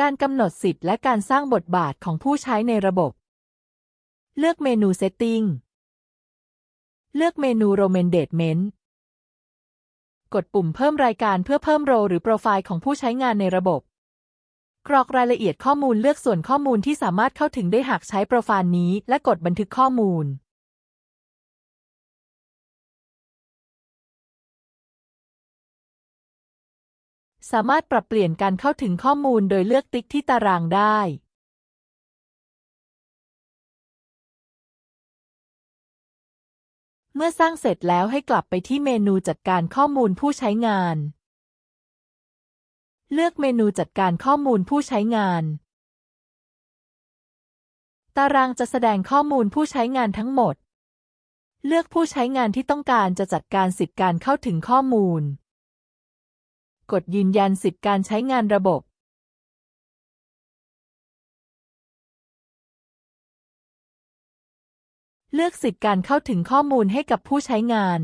การกำหนดสิทธิ์และการสร้างบทบาทของผู้ใช้ในระบบ เลือกเมนู Setting เลือกเมนู Recommendment กดปุ่มเพิ่มรายการเพื่อเพิ่มโรหรือโปรไฟล์ของผู้ใช้งานในระบบ กรอกรายละเอียดข้อมูลเลือกส่วนข้อมูลที่สามารถเข้าถึงได้หากใช้โปรไฟล์นี้ และกดบันทึกข้อมูล สามารถปรับเปลี่ยนการเข้าถึงข้อมูลโดยเลือกติ๊กที่ตารางได้เมื่อสร้างเสร็จแล้วให้กลับไปที่เมนูจัดการข้อมูลผู้ใช้งาน เลือกเมนูจัดการข้อมูลผู้ใช้งาน ตารางจะแสดงข้อมูลผู้ใช้งานทั้งหมด เลือกผู้ใช้งานที่ต้องการจะจัดการสิทธิการเข้าถึงข้อมูล กดยืนยันสิทธิการใช้งานระบบเลือกสิทธิการเข้าถึงข้อมูลให้กับผู้ใช้งาน